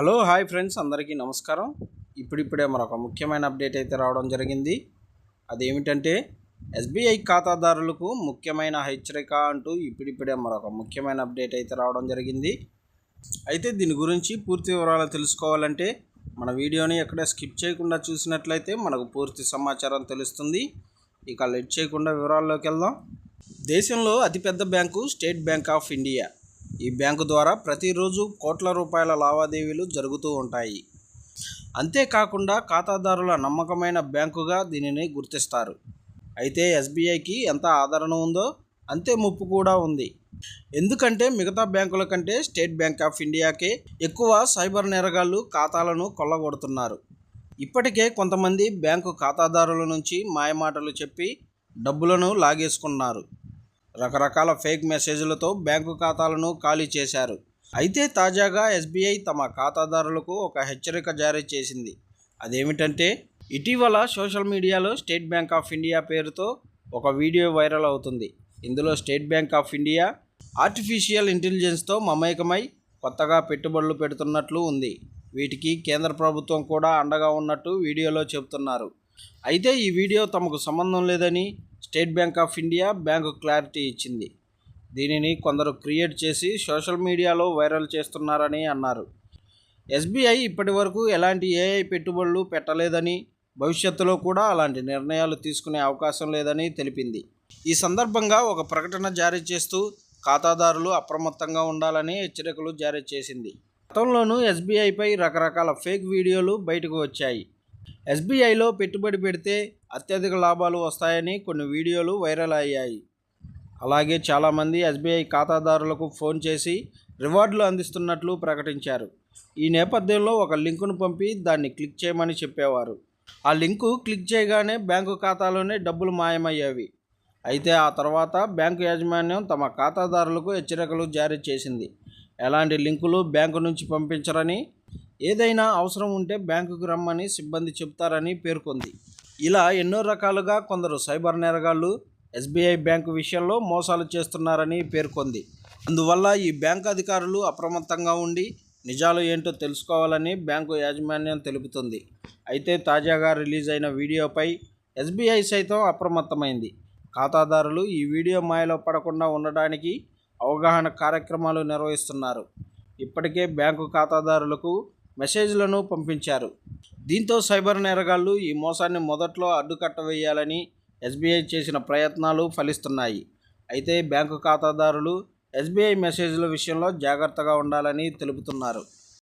Hello hi friends అందరికీ నమస్కారం. ఇప్పుడిప్పుడే మరొక ముఖ్యమైన అప్డేట్ అయితే రావడం జరిగింది. అదేమిటంటే ఎస్బీఐ ఖాతాదారులకు ముఖ్యమైన హెచ్చరిక అంటూ ఇప్పుడిప్పుడే మరొక ముఖ్యమైన అప్డేట్ అయితే రావడం జరిగింది. అయితే దీని గురించి పూర్తి వివరాలు తెలుసుకోవాలంటే మన వీడియోని ఎక్కడ స్కిప్ చేయకుండా చూసినట్లయితే మనకు పూర్తి సమాచారం తెలుస్తుంది. ఇక లెట్ చేయకుండా వివరాల్లోకి వెళ్దాం. దేశంలో అతిపెద్ద bank state bank of India. ఈ బ్యాంకు ద్వారా ప్రతిరోజు కోట్ల రూపాయల లావాదేవీలు జరుగుతూ ఉంటాయి. అంతేకాకుండా ఖాతాదారుల నమ్మకమైన బ్యాంకుగా దీనిని గుర్తిస్తారు. అయితే ఎస్బీఐకి ఎంత ఆదరణ ఉందో అంతే ముప్పు కూడా ఉంది. ఎందుకంటే మిగతా బ్యాంకుల కంటే స్టేట్ బ్యాంక్ ఆఫ్ ఇండియాకే ఎక్కువ సైబర్ నేరగాళ్ళు ఖాతాలను కొల్లగొడుతున్నారు. ఇప్పటికే కొంతమంది బ్యాంకు ఖాతాదారుల నుంచి మాయమాటలు చెప్పి డబ్బులను లాగేసుకున్నారు. రకరకాల ఫేక్ మెసేజ్లతో బ్యాంకు ఖాతాలను ఖాళీ చేశారు. అయితే తాజాగా ఎస్బీఐ తమ ఖాతాదారులకు ఒక హెచ్చరిక జారీ చేసింది. అదేమిటంటే ఇటీవల సోషల్ మీడియాలో స్టేట్ బ్యాంక్ ఆఫ్ ఇండియా పేరుతో ఒక వీడియో వైరల్ అవుతుంది. ఇందులో state bank of India artificial ఇంటెలిజెన్స్తో మమేకమై కొత్తగా పెట్టుబడులు పెడుతున్నట్లు ఉంది. వీటికి కేంద్ర ప్రభుత్వం కూడా అండగా ఉన్నట్టు వీడియోలో చెబుతున్నారు. అయితే ఈ వీడియో తమకు సంబంధం లేదని state bank of India bank clarity ఇచ్చింది. దీనిని కొందరు క్రియేట్ చేసి సోషల్ మీడియాలో వైరల్ చేస్తున్నారని అన్నారు. ఎస్బీఐ ఇప్పటి వరకు ఎలాంటి ఏఐ పెట్టుబడులు పెట్టలేదని భవిష్యత్తులో కూడా అలాంటి నిర్ణయాలు తీసుకునే అవకాశం లేదని తెలిపింది. ఈ సందర్భంగా ఒక ప్రకటన జారీ చేస్తూ ఖాతాదారులు అప్రమత్తంగా ఉండాలని హెచ్చరికలు జారీ చేసింది. గతంలోనూ ఎస్బీఐపై రకరకాల ఫేక్ వీడియోలు బయటకు వచ్చాయి. ఎస్బీఐలో పెట్టుబడి పెడితే అత్యధిక లాభాలు వస్తాయని కొన్ని వీడియోలు వైరల్ అయ్యాయి. అలాగే చాలామంది ఎస్బీఐ ఖాతాదారులకు ఫోన్ చేసి రివార్డులు అందిస్తున్నట్లు ప్రకటించారు. ఈ నేపథ్యంలో ఒక లింకును పంపి దాన్ని క్లిక్ చేయమని చెప్పేవారు. ఆ లింకు క్లిక్ చేయగానే బ్యాంకు ఖాతాలోనే డబ్బులు మాయమయ్యేవి. అయితే ఆ తర్వాత బ్యాంకు యాజమాన్యం తమ ఖాతాదారులకు హెచ్చరికలు జారీ చేసింది. ఎలాంటి లింకులు బ్యాంకు నుంచి పంపించరని ఏదైనా అవసరం ఉంటే బ్యాంకుకు రమ్మని సిబ్బంది చెప్తారని పేర్కొంది. ఇలా ఎన్నో రకాలుగా కొందరు సైబర్ నేరగాళ్ళు ఎస్బీఐ బ్యాంకు విషయంలో మోసాలు చేస్తున్నారని పేర్కొంది. అందువల్ల ఈ బ్యాంకు అధికారులు అప్రమత్తంగా ఉండి నిజాలు ఏంటో తెలుసుకోవాలని బ్యాంకు యాజమాన్యం తెలుపుతుంది. అయితే తాజాగా రిలీజ్ అయిన వీడియోపై ఎస్బీఐ సైతం అప్రమత్తమైంది. ఖాతాదారులు ఈ వీడియో మాయలో పడకుండా ఉండడానికి అవగాహన కార్యక్రమాలు నిర్వహిస్తున్నారు. ఇప్పటికే బ్యాంకు ఖాతాదారులకు మెసేజ్లను పంపించారు. దీంతో సైబర్ నేరగాళ్ళు ఈ మోసాన్ని మొదట్లో అడ్డుకట్ట వేయాలని ఎస్బీఐ చేసిన ప్రయత్నాలు ఫలిస్తున్నాయి. అయితే బ్యాంకు ఖాతాదారులు ఎస్బీఐ మెసేజ్ల విషయంలో జాగ్రత్తగా ఉండాలని తెలుపుతున్నారు.